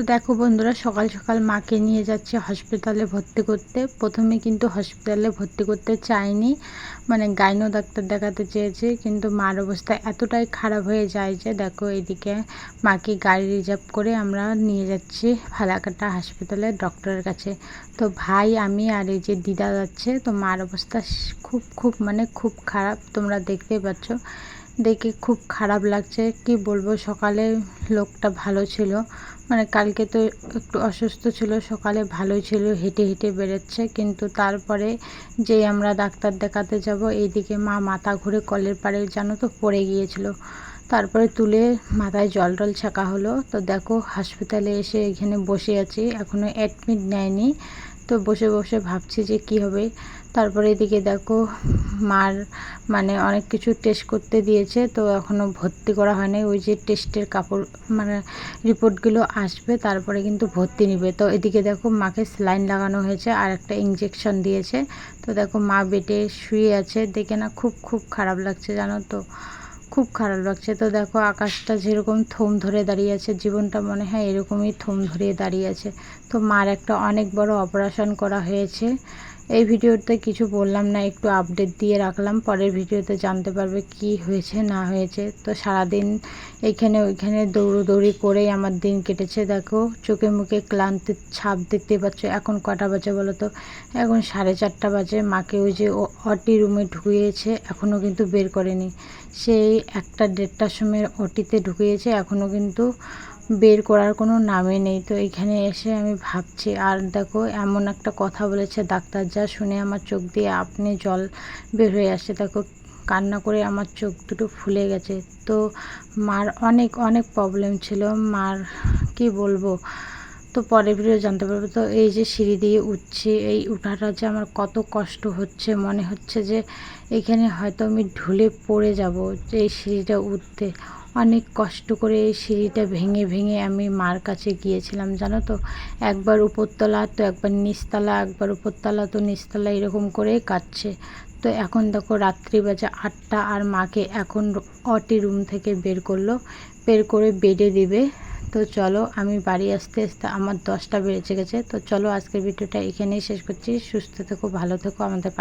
তো দেখো বন্ধুরা, সকাল সকাল মাকে নিয়ে যাচ্ছে হসপিটালে ভর্তি করতে। প্রথমে কিন্তু হসপিটালে ভর্তি করতে চায়নি মানে গাইনো ডাক্তার দেখাতে চেয়েছে, কিন্তু মার অবস্থা এতটাই খারাপ হয়ে যায় যে দেখো এদিকে মাকে গাড়ি রিজার্ভ করে আমরা নিয়ে যাচ্ছি ফালাকাটা হাসপাতালে ডক্টরের কাছে। তো ভাই, আমি আর এই যে দিদা যাচ্ছে, তো মার অবস্থা খুব খুব মানে খুব খারাপ। তোমরা দেখতেই পাচ্ছ। দেখে খুব খারাপ লাগছে। কি বলব, সকালে লোকটা ভালো ছিল। মানে কালকে তো একটু অসুস্থ ছিল, সকালে ভালোই ছিল, হেঁটে হেঁটে বেরোচ্ছে। কিন্তু তারপরে যেই আমরা ডাক্তার দেখাতে যাব, এইদিকে মা মাথা ঘুরে কলের পাড়ে, জানো তো, পড়ে গিয়েছিল। তারপরে তুলে মাথায় জল টল ছাঁকা হলো। তো দেখো, হাসপাতালে এসে এখানে বসে আছি। এখনও অ্যাডমিট নেয়নি। তো বসে বসে ভাবছি যে কি হবে। তারপরে এদিকে দেখো, মার মানে অনেক কিছু টেস্ট করতে দিয়েছে, তো এখনও ভর্তি করা হয়নি। ওই যে টেস্টের কাপড় মানে রিপোর্টগুলো আসবে, তারপরে কিন্তু ভর্তি নিবে। তো এদিকে দেখো, মাকে স্লাইন লাগানো হয়েছে আর একটা ইঞ্জেকশন দিয়েছে। তো দেখো, মা বেটে শুয়ে আছে। দেখে না খুব খুব খারাপ লাগছে, জানো তো। খুব খারাপ লাগছে। তো দেখো, আকাশটা যেরকম থম ধরে দাঁড়িয়ে আছে, জীবনটা মনে হয় এরকমই থম ধরে দাঁড়িয়ে আছে। তো মার একটা অনেক বড় অপারেশন করা হয়েছে। এই ভিডিওতে কিছু বললাম না, একটু আপডেট দিয়ে রাখলাম, পরের ভিডিওতে জানতে পারবে কি হয়েছে, না হয়েছে। তো সারাদিন এইখানে ওইখানে দৌড়োদৌড়ি করেই আমার দিন কেটেছে। দেখো, চোখে মুখে ক্লান্তির ছাপ দেখতে পাচ্ছ, এখন কটা বাজে বলো তো? এখন সাড়ে চারটা বাজে, মাকে ওই যে অটি রুমে ঢুকিয়েছে এখনও কিন্তু বের করেনি। সেই একটা দেড়টার সময় অটিতে ঢুকিয়েছে এখনও কিন্তু বের করার কোনো নামে নেই। তো এখানে এসে আমি ভাবছি, আর দেখো, এমন একটা কথা বলেছে ডাক্তার যা শুনে আমার চোখ দিয়ে আপনি জল বের হয়ে আসছে, দেখো, কান্না করে আমার চোখ দুটো ফুলে গেছে। তো মার অনেক অনেক প্রবলেম ছিল। মার কি বলব? তো পরের ভিডিও জানতে পারব। তো এই যে সিঁড়ি দিয়ে উঠছি, এই উঠাটা যে আমার কত কষ্ট হচ্ছে। মনে হচ্ছে যে এখানে হয়তো আমি ঢুলে পড়ে যাব এই সিঁড়িটা উঠতে। অনেক কষ্ট করে সিঁড়িটা ভেঙে ভেঙে আমি মার কাছে গিয়েছিলাম, জানো তো? একবার উপরতলা তো একবার নিচতলা, একবার উপরতলা তো নিচতলা এরকম করেই কাটছে। তো এখন দেখো রাত্রি বাজে আটটা আর মাকে এখন অটি রুম থেকে বের করল, বের করে বেডে দিবে। তো চলো আমি বাড়ি আসতে আসতে আমার দশটা বেড়েছে গেছে। তো চলো আজকের ভিডিওটা এখানেই শেষ করছি। সুস্থ থেকো, ভালো থেকো, আমাদের